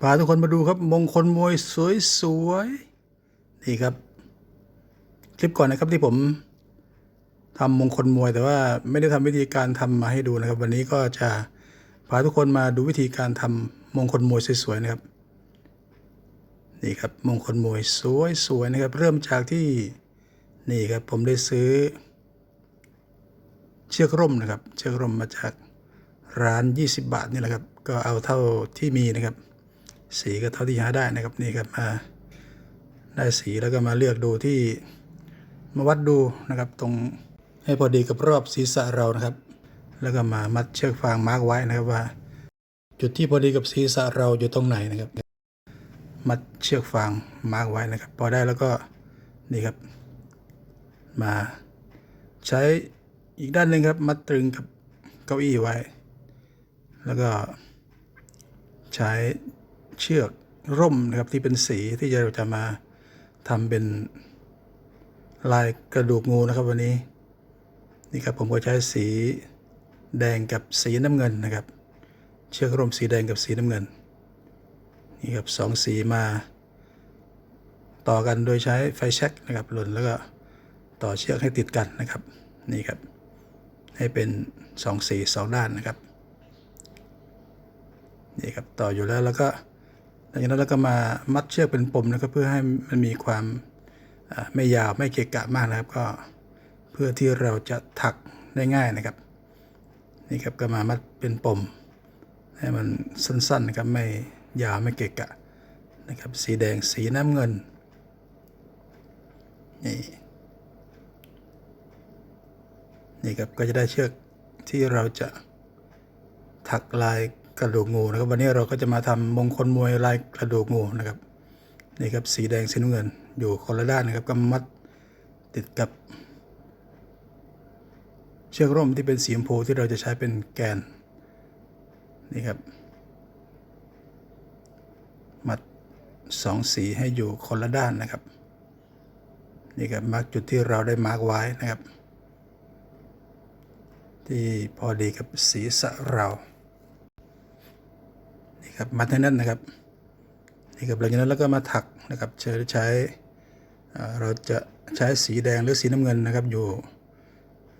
พาทุกคนมาดูครับมงคลมวยสวยๆนี่ครับ คลิปก่อนนะครับที่ผมทำมงคลมวยแต่ว่าไม่ได้ทำวิธีการทำมาให้ดูนะครับ วันนี้ก็จะพาทุกคนมาดูวิธีการทำมงคลมวยสวยๆนะครับนี่ครับมงคลมวยสวยๆนะครับ เริ่มจากที่นี่ครับผมได้ซื้อ เชือกร่มนะครับ เชือกร่มมาจากร้าน 20 บาทนี่แหละครับ ก็เอาเท่าที่มีนะครับ สีก็เท่าที่หาได้นะครับนี่ครับมาได้สีแล้วก็มาเลือกดูที่มาวัดดูนะครับ ตรงให้พอดีกับรอบศีรษะเรานะครับ แล้วก็มามัดเชือกฟางมาร์กไว้นะครับว่า จุดที่พอดีกับศีรษะเราอยู่ตรงไหนนะครับ มัดเชือกฟางมาร์กไว้นะครับ พอได้แล้วก็นี่ครับ มาใช้อีกด้านหนึ่งครับมัดตรึงกับเก้าอี้ไว้ แล้วก็ใช้ เชือกร่มนะครับที่เป็นสีที่เราจะมาทำเป็นลายกระดูกงูนะครับวันนี้ นี่ครับผมก็ใช้สีแดงกับสีน้ำเงินนะครับ เชือกร่มสีแดงกับสีน้ำเงินนี่ครับสองสีมาต่อกันโดยใช้ไฟแช็กนะครับหล่นแล้วก็ต่อเชือกให้ติดกันนะครับนี่ครับ ให้เป็นสองสีสองด้านนะครับนี่ครับต่ออยู่แล้วแล้วก็ หลังจากนั้นเราก็มามัดเชือกเป็นปมนะครับเพื่อให้มันมีความไม่ยาวไม่เกะกะมากนะครับ ก็เพื่อที่เราจะถักได้ง่ายนะครับนี่ครับก็มามัดเป็นปม ให้มันสั้นๆนะครับไม่ยาวไม่เกะกะนะครับ สีแดงสีน้ำเงินนี่นี่ครับก็จะได้เชือกที่เราจะถักลาย กระดูกงูนะครับ วันนี้เราก็จะมาทำมงคลมวยลายกระดูกงูนะครับนี่ครับสีแดงสีน้ำเงินอยู่คนละด้านนะครับก็มัดติดกับ เชือกร่มที่เป็นสีชมพูที่เราจะใช้เป็นแกนนี่ครับ มัดสองสีให้อยู่คนละด้านนะครับนี่ครับมาร์กจุดที่เราได้มาร์กไว้นะครับ ที่พอดีกับศีรษะเรา ครับมัดให้แน่นนะครับนี่ครับหลังจากนั้นแล้วก็มาถักนะครับใช้ใช้เราจะใช้สีแดงหรือสีน้ำเงินนะครับ อยู่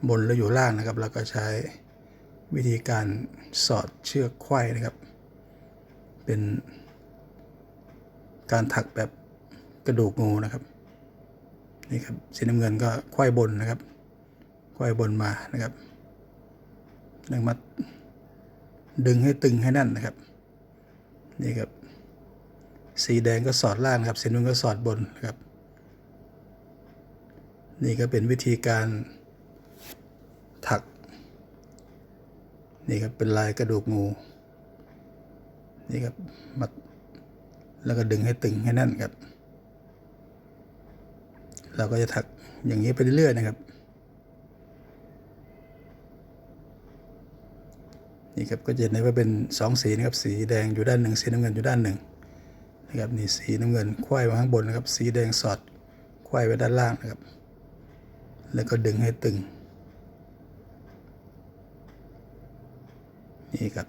บนและอยู่ล่างนะครับ แล้วก็ใช้วิธีการสอดเชือกไขว้นะครับ เป็นการถักแบบกระดูกงูนะครับนี่ครับสีน้ำเงินก็ไขว้บนนะครับไขว้บนมานะครับดึงมาดึงให้ตึงให้แน่นนะครับ นี่ครับ สีแดงก็สอดล่างครับสีน้ำเงินก็สอดบนครับ นี่ก็เป็นวิธีการถัก นี่ครับเป็นลายกระดูกงู นี่ครับมัดแล้วก็ดึงให้ตึงให้แน่นครับ เราก็จะถักอย่างนี้ไปเรื่อยๆนะครับ นี่ครับก็จะเห็นได้ว่าเป็นสองสีนะครับสีแดงอยู่ด้านหนึ่งสีน้ำเงินอยู่ด้านหนึ่งนะครับนี่สีน้ำเงินควายไว้ข้างบนนะครับ สีแดงสอดควายไว้ด้านล่างนะครับ แล้วก็ดึงให้ตึงนี่ครับ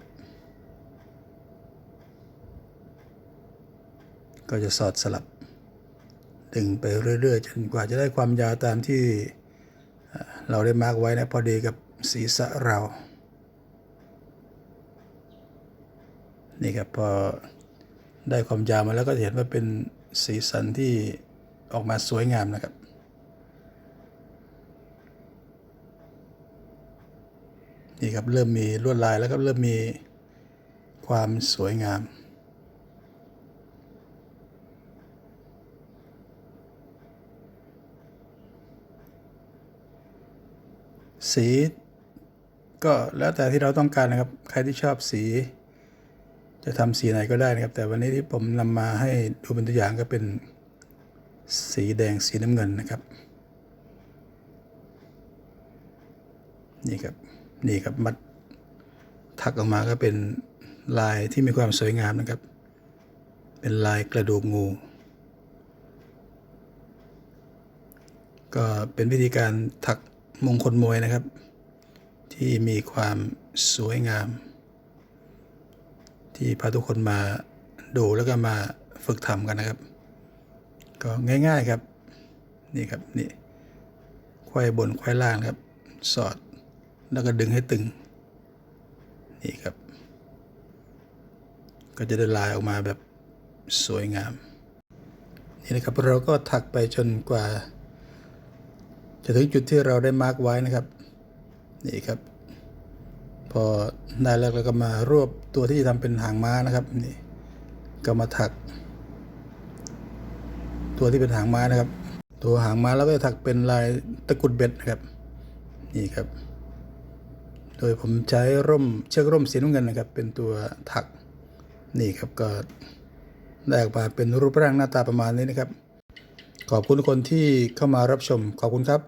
ก็จะสอดสลับ ดึงไปเรื่อยๆจนกว่าจะได้ความยาวตามที่เอ่อเราได้มาร์กไว้นะพอดีกับศีรษะเรา นี่ครับพอได้ความยาวมาแล้วก็เห็นว่าเป็นสีสันที่ออกมาสวยงามนะครับ นี่ครับเริ่มมีลวดลายแล้วก็เริ่มมีความสวยงามสีก็แล้วแต่ที่เราต้องการนะครับ ใครที่ชอบสี จะทำสีไหนก็ได้นะครับ แต่วันนี้ที่ผมนำมาให้ดูเป็นตัวอย่างก็เป็นสีแดงสีน้ำเงินนะครับ นี่ครับนี่ครับมัดถักออกมาก็เป็นลายที่มีความสวยงามนะครับ เป็นลายกระดูกงู ก็เป็นวิธีการถักมงคลมวยนะครับ ที่มีความสวยงาม ที่พาทุกคนมาดูแล้วก็มาฝึกทำกันนะครับ ก็ง่าย ๆครับ นี่ครับนี่ควายบนควายล่างครับ สอดแล้วก็ดึงให้ตึง นี่ครับ ก็จะได้ลายออกมาแบบสวยงาม นี่นะครับเราก็ถักไปจนกว่า จะถึงจุดที่เราได้มาร์กไว้นะครับ นี่ครับ พอได้แล้วเราก็มารวบตัวที่จะทำเป็นหางม้านะครับนี่ก็มาถัก ตัวที่เป็นหางม้านะครับ ตัวหางม้าแล้วก็จะถักเป็นลายตะกรุดเบ็ดนะครับ นี่ครับ โดยผมใช้ร่มเชือกร่มสีน้ำเงินนะครับ เป็นตัวถักนี่ครับก็ได้ออกมาเป็นรูปร่างหน้าตาประมาณนี้นะครับ ขอบคุณทุกคนที่เข้ามารับชมขอบคุณครับ